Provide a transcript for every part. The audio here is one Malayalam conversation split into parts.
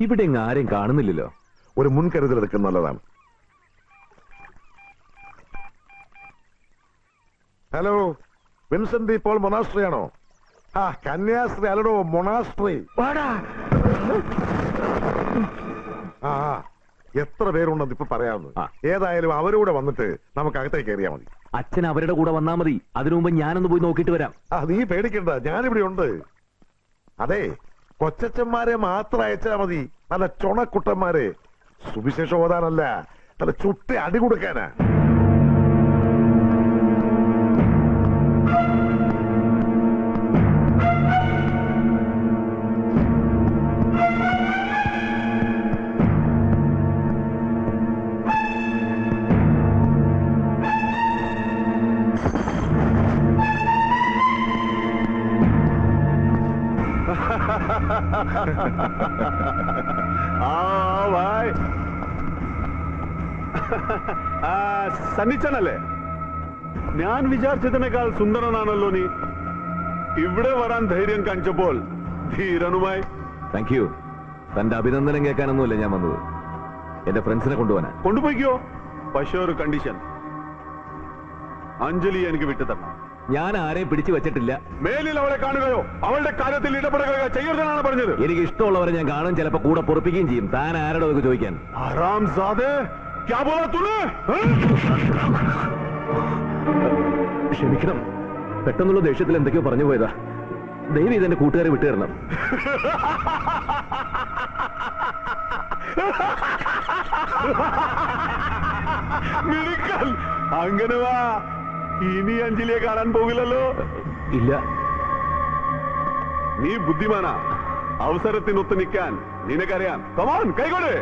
ഇവിടെ ഇങ്ങ് ആരെയും കാണുന്നില്ലല്ലോ. ഒരു മുൻകരുതൽ എടുക്കുന്ന നല്ലതാണ്. ഹലോ വിൻസെന്റ് ഇപ്പോൾ മൊണാസ്ട്രി ആണോ ആ കന്യാസ്ത്രീ അല്ലടോ മൊണാസ്ട്രി. ആ ആ. എത്ര പേരുണ്ടെന്ന് ഇപ്പൊ പറയാമെന്ന് ആ. ഏതായാലും അവരൂടെ വന്നിട്ട് നമുക്ക് അകത്തേക്ക് കയറിയാ മതി. അച്ഛൻ അവരുടെ കൂടെ വന്നാ മതി. അതിനു മുമ്പ് ഞാനൊന്ന് പോയി നോക്കിയിട്ട് വരാം. ആ നീ പേടിക്കണ്ട. ഞാനിവിടെ ഉണ്ട്. അതെ കൊച്ചച്ചന്മാരെ മാത്രം അയച്ചാ മതി. നല്ല ചുണക്കുട്ടന്മാരെ. സുവിശേഷം ഓതാനല്ല. നല്ല ചുട്ടി അടി കൊടുക്കാനാ. ഭായ് സന്നിച്ചനല്ലേ? ഞാൻ വിചാരിച്ചതിനേക്കാൾ സുന്ദരനാണല്ലോ നീ. ഇവിടെ വരാൻ ധൈര്യം കാണിച്ചപ്പോൾ ധീരനുമായി. താങ്ക് യു തന്റെ അഭിനന്ദനം കേൾക്കാനൊന്നുമല്ല ഞാൻ വന്നത്. എന്റെ ഫ്രണ്ട്സിനെ കൊണ്ടുപോകാനാ. കൊണ്ടുപോയിക്കോ? പക്ഷേ ഒരു കണ്ടീഷൻ അഞ്ജലി എനിക്ക് വിട്ടു തരണം ഞാൻ ആരെയും പിടിച്ചു വെച്ചിട്ടില്ല. മേലിൽ അവളെ കാണുകയോ അവളുടെ കാര്യത്തിൽ ഇടപെടുകയോ ചെയ്യരുതെന്നാണ് പറഞ്ഞത്. എനിക്ക് ഇഷ്ടമുള്ളവരെ ഞാൻ കാണും ചിലപ്പോ കൂടെ പൊറപ്പിക്കുകയും ചെയ്യും. താൻ ആരോടോ ചോദിക്കാൻ. ആറാം ക്യാ തൂനെ ക്ഷമിക്കണം. പെട്ടെന്നുള്ള ദേഷ്യത്തിൽ എന്തൊക്കെയോ പറഞ്ഞു പോയതാ. ദൈവം ഇത് എന്റെ കൂട്ടുകാരെ വിട്ടുതരണം. മിടുക്കൻ അങ്ങനെ വാ. ഇനി അഞ്ജലിയെ കാണാൻ പോകില്ലല്ലോ ഇല്ല നീ ബുദ്ധിമാനാ അവസരത്തിനൊത്ത് നിൽക്കാൻ നിനക്കറിയാം കമാൻ കൈകൊട്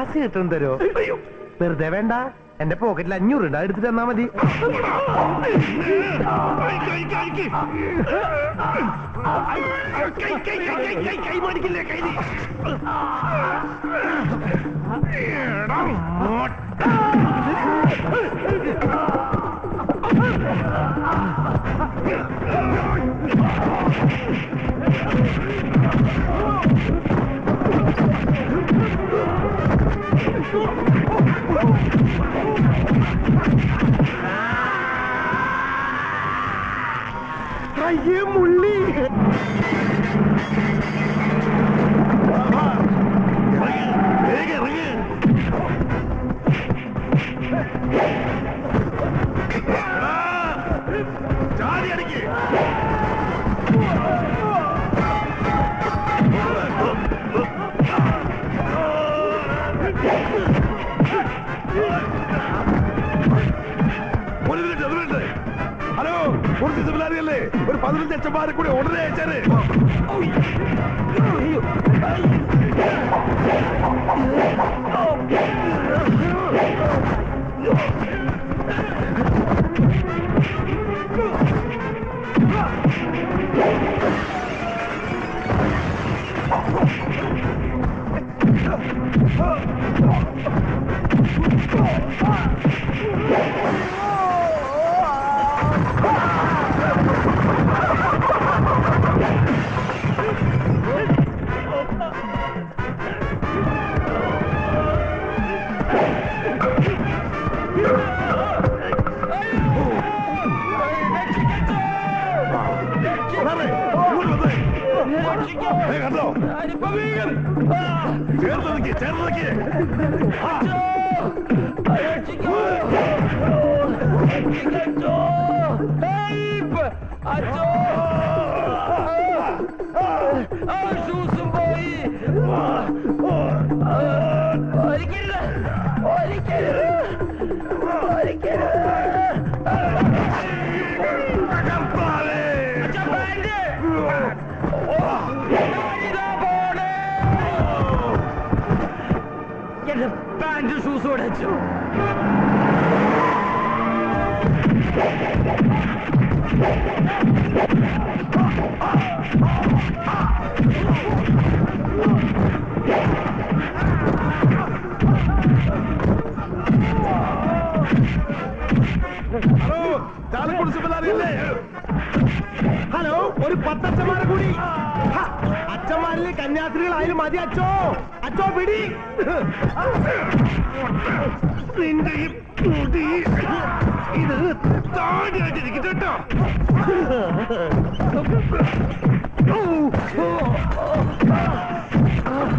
അസി കിട്ടും തരോ വെറുതെ വേണ്ട എന്റെ പോക്കറ്റിൽ അഞ്ഞൂറ് ഉണ്ട് എടുത്തിട്ട് തന്നാ മതി അയ്യേ Traímos-lhe! ഹലോ കുറച്ച് സിമിലാരിയല്ലേ? ഒരു പതിനഞ്ച് അച്ഛന്മാരെ കൂടി ഉടനെ അയച്ചാൽ. കണ്ടോ ചേർന്ന് നിൽക്കേ ചേർന്ന് നിൽക്കേ ഒരിക്കലും ഒരിക്കലും ഒരിക്കലും. എന്റെ ഷൂസ് ഉടച്ചു ഹലോ ചാലക്കുടി സുബലാറിയല്ലേ ഹലോ ഒരു പത്തച്ഛന്മാരെ കൂടി ഹ, അച്ഛന്മാരിൽ കന്യാസ്ത്രീകളായാലും മതി അച്ചോ അച്ചോ പിടി. നിന്റെ ഈ മുടി ഇത് താടിയായിട്ടിരിക്കും കേട്ടോ. ആ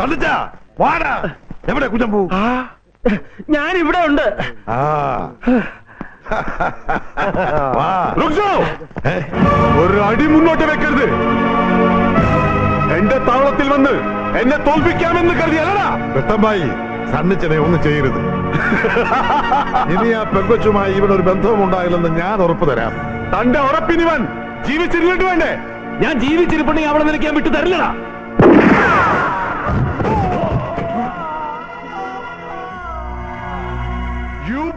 തള്ളിച്ച വാടാ. എവിടെ ഞാൻ ഇവിടെ ഉണ്ട്. ഒരു അടി മുന്നോട്ട് വെക്കരുത്. എന്റെ താവളത്തിൽ വന്ന് എന്നെ തോൽപ്പിക്കാമെന്ന് കരുതി കരുതിയല്ലടാ വെട്ടമ്പായി സണ്ണിച്ചനെ ഒന്നും ചെയ്യരുത്. ഇനി ആ പെങ്കൊച്ചുമായി ഇവിടെ ഒരു ബന്ധവും ഉണ്ടാകില്ലെന്ന് ഞാൻ ഉറപ്പ് തരാം. തന്റെ ഉറപ്പിനിവൻ ജീവിച്ചിരുന്നിട്ട് വേണ്ടേ? ഞാൻ ജീവിച്ചിരിപ്പുണ്ടെങ്കിൽ അവിടെ നിനക്ക് ഞാൻ വിട്ടു തരില്ലടാ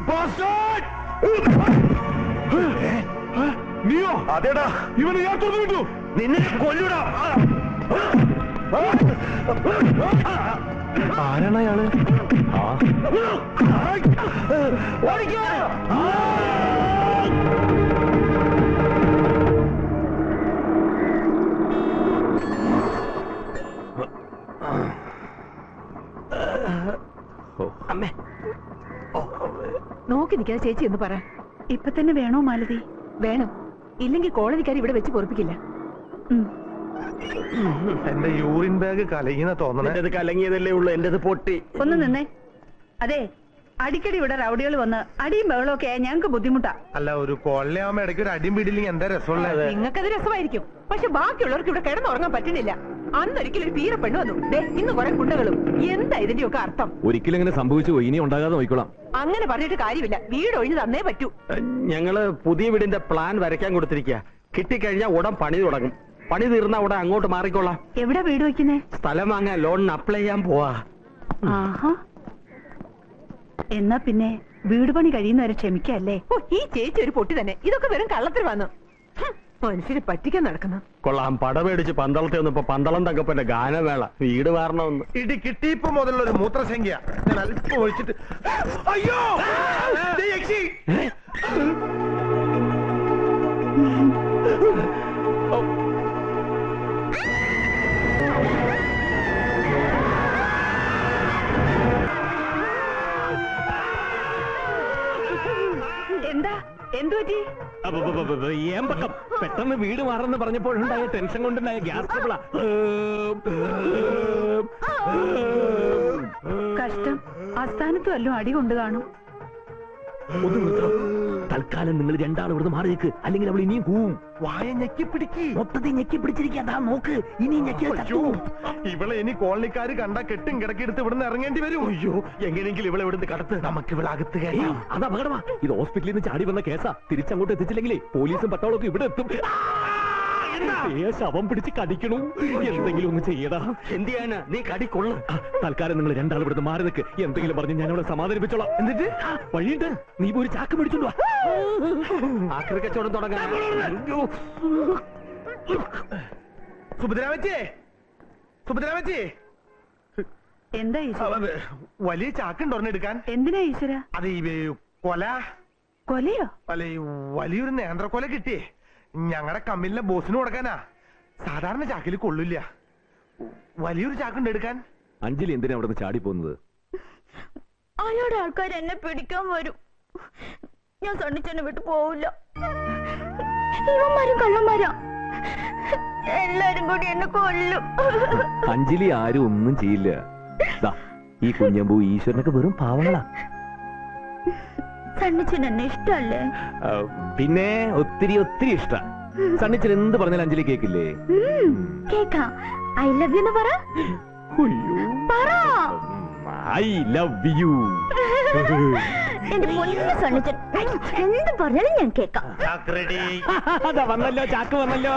Bastard! നീയോ? അതേടാ. ഇവനെ ഞാൻ തുറന്നു വിട്ടു. നിന്നെ കൊല്ലൂടാ. ആരാണ് അയാൾ? അമ്മേ നിൽക്കാതെ ചേച്ചി എന്ന് പറ. ഇപ്പൊ തന്നെ വേണോ മാലതി? വേണം. ഇല്ലെങ്കിൽ കോളേജുകാർ ഇവിടെ വെച്ച് പൊറപ്പിക്കില്ല. എന്റെ യൂറിൻ ബാഗ് കലങ്ങിന തോന്നണത് കലങ്ങിയതല്ലേ ഉള്ളൂ എന്റേത് പൊട്ടി. ഒന്ന് നിന്നേ. അതെ അടിക്കടി ഇവിടെ റൗഡികൾ വന്ന് അടിയും ബഹളവും ഒക്കെ ഞങ്ങൾക്ക് ബുദ്ധിമുട്ടാ. അല്ല ഒരു കൊള്ളയാവുമ്പോ ഇടയ്ക്ക് ഒരു അടിയും പിടിയില്ലെങ്കിൽ എന്താ രസമുള്ളത്? നിങ്ങൾക്കത് രസമായിരിക്കും. പക്ഷെ ബാക്കിയുള്ളവർക്ക് ഇവിടെ കിടന്നുറങ്ങാൻ പറ്റുന്നില്ല. അന്നൊരിക്കലും പീര പെണ്ണു വന്നു. ദേ ഇന്ന് കുറെ കുണ്ടകളും. എന്താ ഇതിന്റെയൊക്കെ അർത്ഥം? ഒരിക്കലും ഇങ്ങനെ സംഭവിച്ചു പോയി? ഇനി ഉണ്ടാകാതെ നോക്കിക്കോളാം അങ്ങനെ പറഞ്ഞിട്ട് കാര്യമില്ല. വീട് ഒഴിഞ്ഞു തന്നേ പറ്റൂ. ഞങ്ങൾ പുതിയ വീടിന്റെ പ്ലാൻ വരയ്ക്കാൻ കൊടുത്തിരിക്കുക കിട്ടിക്കഴിഞ്ഞാൽ ഉടൻ പണി തുടങ്ങും. പണി തീർന്ന ഉടൻ അങ്ങോട്ട് മാറിക്കൊള്ളാം എവിടെ വീട് വെക്കുന്നേ സ്ഥലം വാങ്ങാൻ ലോണിന് അപ്ലൈ ചെയ്യാൻ പോവാ. ആഹാ. എന്നാ പിന്നെ വീട് പണി കഴിയുന്നവരെ ക്ഷമിക്കല്ലേ? ഓ ഈ ചേച്ചി ഒരു പൊട്ടി തന്നെ. ഇതൊക്കെ വെറും കള്ളത്തിൽ വന്നു ഹും, മനുഷ്യരെ പറ്റിക്കാൻ നടക്കുന്നു. കൊള്ളാം. പടമേടിച്ച് പന്തളത്തെ പന്തളത്തിൽ വന്നപ്പോ പന്തളം തങ്കപ്പന്റെ ഗാനമേള. വീട് മാറണമെന്ന് ഇടി കിട്ടിയപ്പോ മുതലുള്ള ഒരു മൂത്രസംഖ്യ ഞാൻ അല്പം ഒഴിച്ചിട്ട് അയ്യോ. എന്താ എന്തു? പറ്റി ഏമ്പക്കം. പെട്ടെന്ന് വീട് മാറെന്ന് പറഞ്ഞപ്പോഴുണ്ടായ ടെൻഷൻ കൊണ്ടുണ്ടായ ഗ്യാസ് കഷ്ടം. ആസ്ഥാനത്തും അല്ലോ അടി കൊണ്ട് കാണും ഒന്ന് നിർത്തണം തൽക്കാലം നിങ്ങൾ രണ്ടാളും ഇവിടുന്ന് മാറി നിൽക്ക്. അല്ലെങ്കിൽ അവൾ ഇനിയും കൂവും. വായ ഞെക്കി പിടിക്ക്. മൊത്തത്തിൽ ഞെക്കി പിടിച്ചിരിക്കാതാ നോക്ക്. ഇനി ഞെക്കി ഇവളെ ഇനി കോളനിക്കാര് കണ്ട കെട്ടും കിടക്കെടുത്ത് ഇവിടുന്ന് ഇറങ്ങേണ്ടി വരും. അയ്യോ. എങ്ങനെയെങ്കിലും ഇവളെ ഇവിടുന്ന് കടത്ത്. നമുക്ക് ഇവിടെ അകത്ത് കയറ്റാം. അത് അപകടമാ. ഇത് ഹോസ്പിറ്റലിൽ നിന്ന് ചാടി വന്ന കേസാ. തിരിച്ചങ്ങോട്ട് എത്തിച്ചില്ലെങ്കിലേ പോലീസും പട്ടാളൊക്കെ ഇവിടെ എത്തും. ശവം പിടിച്ച് കടിക്കണു. എന്തെങ്കിലും ഒന്ന് ചെയ്യടാ. എന്ത് ചെയ്യാനാ? നീ കടിക്കൊള്ള തൽക്കാലം നിങ്ങൾ രണ്ടാൾ ഇവിടുന്ന് മാറി നിൽക്ക്. എന്തെങ്കിലും പറഞ്ഞ് ഞാൻ അവളെ സമാധാനിപ്പിച്ചോളാം. എന്നിട്ട്? വഴിയുണ്ട്. നീ പോയി ഒരു ചാക്ക് പിടിച്ചോണ്ട് വാ. ആക്രി കച്ചവടം തുടങ്ങാൻ സുഭദ്രാമച്ചേ. സുഭദ്രാമച്ചേ. എന്താ ഈശ്വര? വലിയ ചാക്കുണ്ട് ഒരെണ്ണം എടുക്കാൻ. എന്തിനാ ഈശ്വര? അത് കൊല. കൊലയോ? അല്ലെ വലിയൊരു വലിയൊരു നേന്ത്രക്കൊല കിട്ടിയേ. ഞങ്ങളുടെ കമ്പനിയിലെ ബോസിന് കൊടുക്കാനാ. സാധാരണ ചാക്കിൽ കൊള്ളില്ല. വലിയൊരു ചാക്കുണ്ട് എടുക്കാൻ. അഞ്ജലി എന്തിനാ അവിടെ നിന്ന് ചാടി പോകുന്നത് അയാളുടെ ആൾക്കാർ എന്നെ പിടിക്കാൻ വരും. ഞാൻ സണ്ണിച്ചെന്നെ വിട്ടു പോവില്ല. ഇവന്മാരും കള്ളന്മാരാ. എല്ലാരും കൂടി എന്നെ കൊല്ലും. അഞ്ജലി ആരും ഒന്നും ചെയ്യില്ല. ദാ, ഈ കുഞ്ഞമ്പൂ ഈശ്വരനൊക്കെ വെറും പാവങ്ങളാ. സണ്ണിച്ചൻ എന്നെ ഇഷ്ടല്ലേ? ആ, പിന്നെ ഒത്തിരി ഒത്തിരി ഇഷ്ട. സണ്ണിച്ചൻ എന്ത് പറഞ്ഞാൽ അഞ്ജലി കേക്കില്ലേ? കേക്കാം. ഐ ലവ് യു എന്ന് പറ. ഐ ലവ് യു എന്റെ പൊന്നു സണ്ണിച്ചൻ. എന്ത് പറഞ്ഞാലും ഞാൻ കേക്കാം. അതാ വന്നല്ലോ ചാക്ക് വന്നല്ലോ.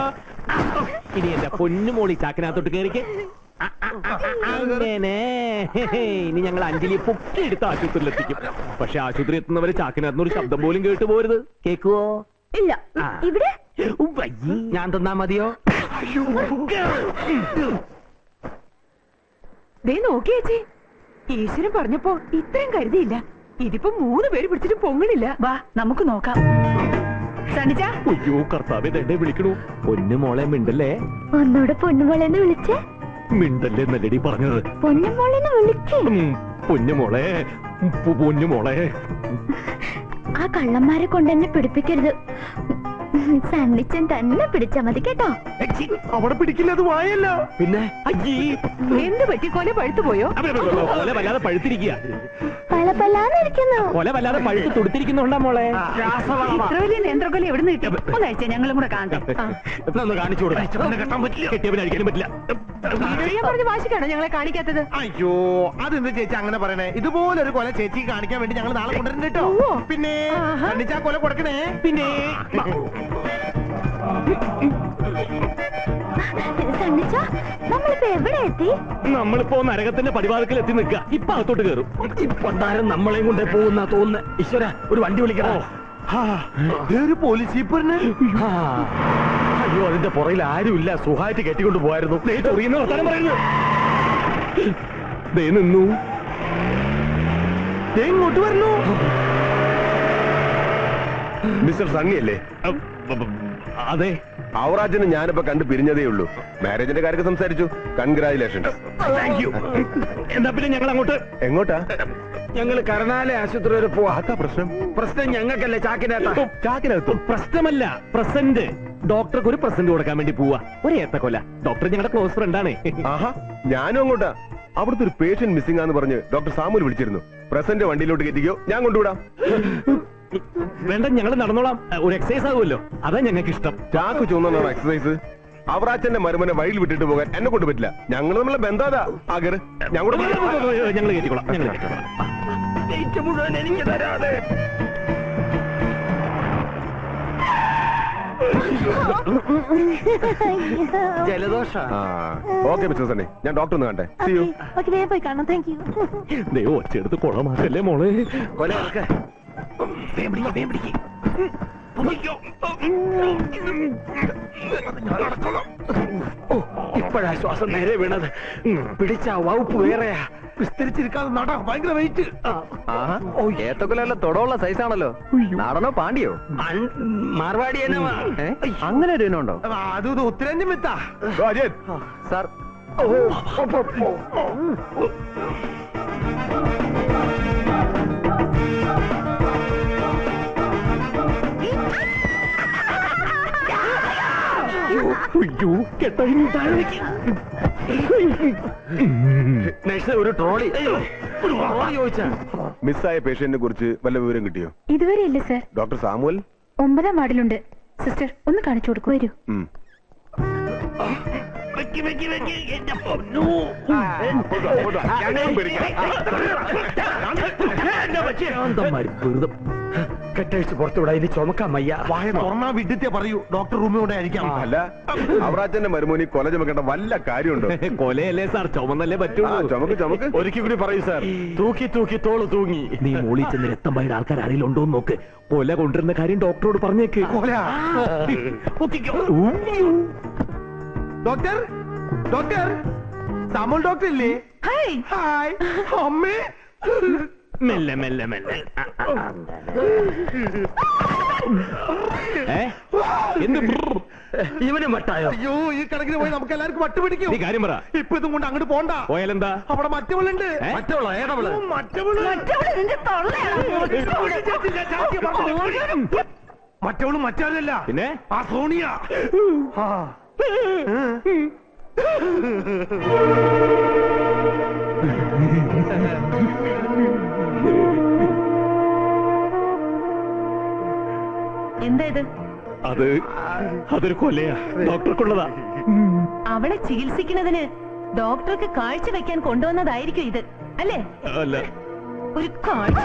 ഇനി എന്റെ പൊന്നുമോളി ചാക്കിനകത്തോട്ട് കയറിക്ക് അങ്ങനെ ഇനി ഞങ്ങൾ അഞ്ജലി പൊക്കിയെടുത്ത് ആശുപത്രിയിൽ എത്തിക്കും പക്ഷെ ആശുപത്രി എത്തുന്നവരെ ചാക്കിനകത്തുനിന്ന് ഒരു ശബ്ദം പോലും കേട്ടു പോരുത്. കേക്കുവോ? ഇല്ല. ഇവിടെ. ഞാൻ തന്നാ മതിയോ? ദേ നോക്കി ചേച്ചി ഈശ്വരൻ പറഞ്ഞപ്പോ ഇത്രയും കരുതിയില്ല. ഇതിപ്പോ മൂന്ന് പേര് പിടിച്ചിട്ട് പൊങ്ങണില്ല. വാ നമുക്ക് നോക്കാം. അയ്യോ കർത്താവ് വിളിക്കണു. പൊന്നു മോളെ മിണ്ടല്ലേ? ഒന്നൂടെ പൊന്നുമോളെന്ന് വിളിച്ചേ. മിണ്ടല്ലേ നല്ലടി പറഞ്ഞത്? പൊന്നുമോളെന്ന് വിളിക്കേ. ഉം, പൊന്നു മോളെ പു- പൊന്നു മോളെ ആ കള്ളന്മാരെ കൊണ്ട് എന്നെ പിടിപ്പിക്കരുത്. സണ്ണിച്ചൻ തന്നെ പിടിച്ചാ മതി കേട്ടോ. അവിടെ പിടിക്കില്ല അത് വായല്ല. പിന്നെ? അയ്യേ. എന്ത് പറ്റി? കൊല പഴുത്തു പോയോ? കൊല വല്ലാതെ പഴുത്തിരിക്കുക പളപളാന്നിരിക്കുന്നു കൊല വല്ലാതെ പഴുത്ത് തുടുത്തിരിക്കുന്നുണ്ടാ മോളെ? ഇത്ര വലിയ നേന്ത്രക്കൊല എവിടുന്ന് കിട്ടി? ഒന്നഴിച്ച ഞങ്ങളും കൂടെ കാണാം കാണിച്ചു കൊടുക്കാം. കെട്ടാൻ പറ്റില്ല. പറഞ്ഞ വാശിക്കാണോ ഞങ്ങളെ കാണിക്കാത്തത്? അയ്യോ അതെന്ത് ചേച്ചി അങ്ങനെ പറയണേ? ഇതുപോലെ ഒരു കൊല ചേച്ചി കാണിക്കാൻ വേണ്ടി ഞങ്ങൾ നാളെ കൊണ്ടുവരുന്നുണ്ട് കേട്ടോ. പിന്നെ കണ്ടിച്ചാ കണ്ണിച്ചാ കൊല കൊടുക്കണേ? പിന്നെ നമ്മളിപ്പോ എവിടെ എത്തി? നമ്മളിപ്പോ നരകത്തിന്റെ പടിവാദത്തിൽ എത്തി നിൽക്കുക. ഇപ്പൊ അകത്തോട്ട് കയറും. താരം നമ്മളെയും കൊണ്ടേ പോകുന്ന തോന്നുന്നു. ഈശ്വര ഒരു വണ്ടി വിളിക്കണോ ആ, ദേ ഒരു പോലീസ് ഇപ്പൊ ആ. അയ്യോ അതിന്റെ പുറയിൽ ആരുമില്ല. സുഖമായിട്ട് കെട്ടിക്കൊണ്ട് പോയായിരുന്നു ചൊറിയുന്ന വർത്താനം പറയുന്നു ദേ നിന്നു. ഇങ്ങോട്ട് വരണു മിസ്റ്റർ സണ്ണി അല്ലേ അ- അ- അതെ. ഔറാജിന് ഞാനിപ്പോ കണ്ടു പിരിഞ്ഞതേ ഉള്ളൂ. മാരേജിന്റെ കാര്യം സംസാരിച്ചു. കൺഗ്രാചുലേഷൻ. യു എന്നാ പിന്നെ ഞങ്ങൾ അങ്ങോട്ട്? എങ്ങോട്ടാ? ഞങ്ങൾ കരുണാലയ ആശുപത്രി വരെ പോവാ. പ്രശ്നം. പ്രശ്നം ഞങ്ങൾക്കല്ലേ ചാക്കിനകത്ത്. ചാക്കിനകത്തും? പ്രശ്നമല്ല പ്രസന്റ്. ഡോക്ടർക്ക് ഒരു പ്രസന്റ് കൊടുക്കാൻ വേണ്ടി പോവാ. ഒരു ഏത്തക്കൊല. ഡോക്ടർ ഞങ്ങളുടെ ക്ലോസ് ഫ്രണ്ട് ആണ്. ആഹാ ഞാനും അങ്ങോട്ടാ. അവിടുത്തെ ഒരു പേഷ്യന്റ് മിസ്സിംഗ് ആന്ന് പറഞ്ഞ് ഡോക്ടർ സാമുൽ വിളിച്ചിരുന്നു. പ്രസന്റ് വണ്ടിയിലോട്ട് കയറ്റിക്കോ ഞാൻ കൊണ്ടുവിടാം. വേണ്ട ഞങ്ങൾ നടന്നോളാം. ഒരു എക്സസൈസ് ആകുമല്ലോ. അതാ ഞങ്ങൾക്ക് ഇഷ്ടം. ചാക്ക് ചുവന്നാണോ എക്സസൈസ് അവറാച്ചന്റെ മരുമനെ വഴിയിൽ വിട്ടിട്ട് പോകാൻ എന്നെ കൊണ്ട് പറ്റില്ല. ഞങ്ങൾ നമ്മളെ ബന്ധാതാ. ആഗർ ഞാൻ കൂടെ വരാം. ഞങ്ങൾ കയറ്റിക്കോളാം. ഞങ്ങൾ കയറ്റിക്കോളാം. മുഴുവൻ എനിക്ക് തരാതെ. ജലദോഷ? ആ ഓക്കെ മിസ്റ്റർ സണ്ണി. ഞാൻ ഡോക്ടർ ഒന്ന് കണ്ടേ See you. ഓക്കെ വേഗം പോയി കാണാം താങ്ക് യു ദൈവം ഒറ്റയെടുത്ത് കുളമാക്കല്ലേ മോളെ? കൊല ഇറക്ക്. ഓ, ഇപ്പോഴാ ശ്വാസം നേരെ വീണത്. പിടിച്ച വകുപ്പ് വേറെയാ. വിസ്തരിച്ചിരിക്കാതെ നട ഭയങ്കര വെയിറ്റ് ഏത്തക്കൊല്ല തൊടമുള്ള സൈസാണല്ലോ നാടനോ പാണ്ടിയോ? മാർവാടി അങ്ങനെ ഒരു ഇനമുണ്ടോ അത് ഇത് ഉത്തരേന്ത്യൻ വിത്താ സാർ. അയ്യോ കെട്ടഴിഞ്ഞു താഴെ വെക്ക്. നെക്സ്റ്റ് ഒരു ട്രോളി ട്രോളി ചോദിച്ചാ മിസ്സായ പേഷ്യന്റിനെ കുറിച്ച് വല്ല വിവരം കിട്ടിയോ ഇതുവരെ ഇല്ല സർ ഡോക്ടർ സാമുവൽ ഒമ്പതാം വാർഡിലുണ്ട് സിസ്റ്റർ ഒന്ന് കാണിച്ചു കൊടുക്കൂ വരൂ ഉം. ഞങ്ങളും പിടിക്കാം. ഭ്രാന്തന്മാര് വെറുതെ കെട്ടഴിച്ച് പുറത്തുവിടാ. ഇനി ചുമക്കാൻ വയ്യ. വായ തുറന്നാ വിഡിത്തെ പറയൂ. ഡോക്ടർ റൂമിലൂടെ ആയിരിക്കാം അല്ല അവറാച്ചന്റെ മരുമോനി കൊല ചുമക്കേണ്ട വല്ല കാര്യമുണ്ടോ? കൊലയല്ലേ സാർ ചുമന്നല്ലേ പറ്റുള്ളൂ. ചുമക്ക് ചുമക്ക്. ഒരിക്കൽ കൂടി പറയൂ സാർ. തൂക്കി തൂക്കി തോൾ തൂങ്ങി. നീ മോളി ചെന്ന് രക്തം പയുടെ ആൾക്കാർ ആരെങ്കിലും ഉണ്ടോ എന്ന് നോക്ക്. കൊല കൊണ്ടുവരുന്ന കാര്യം ഡോക്ടറോട് പറഞ്ഞേക്ക്. പൊക്കിക്കോ. ഡോക്ടർ? ഡോക്ടർ? സാമുൽ ഡോക്ടർ ഇല്ലേ? ഹായ്. ഹായ്. അമ്മേ. മെല്ലെ മെല്ലെ മെല്ലെ. ഏ? എന്ത് ബ്രർ? ഇവന് മട്ടായോ? അയ്യോ ഈ കണക്കിന് പോയി നമുക്ക് എല്ലാവർക്കും വട്ട് പിടിക്കും. നീ കാര്യം പറ. ഇപ്പൊ ഇതും കൊണ്ട് അങ്ങോട്ട് പോണ്ട. പോയാലെന്താ? അവിടെ മറ്റവളുണ്ട്. ഏ? മറ്റുള്ള ഏടവൾ മറ്റവൾ. മറ്റവൾ നിന്റെ മറ്റവൾ മറ്റാരല്ല പിന്നെ? ആ സോണിയ. ആ. എന്താ ഇത്? അത് അതൊരു കൊലയാ. ഡോക്ടർക്കുള്ളതാ. അവളെ ചികിത്സിക്കുന്നതിന് ഡോക്ടർക്ക് കാഴ്ച വെക്കാൻ കൊണ്ടുവന്നതായിരിക്കും ഇത്. അല്ലേ? അല്ല. ഒരു കാഴ്ച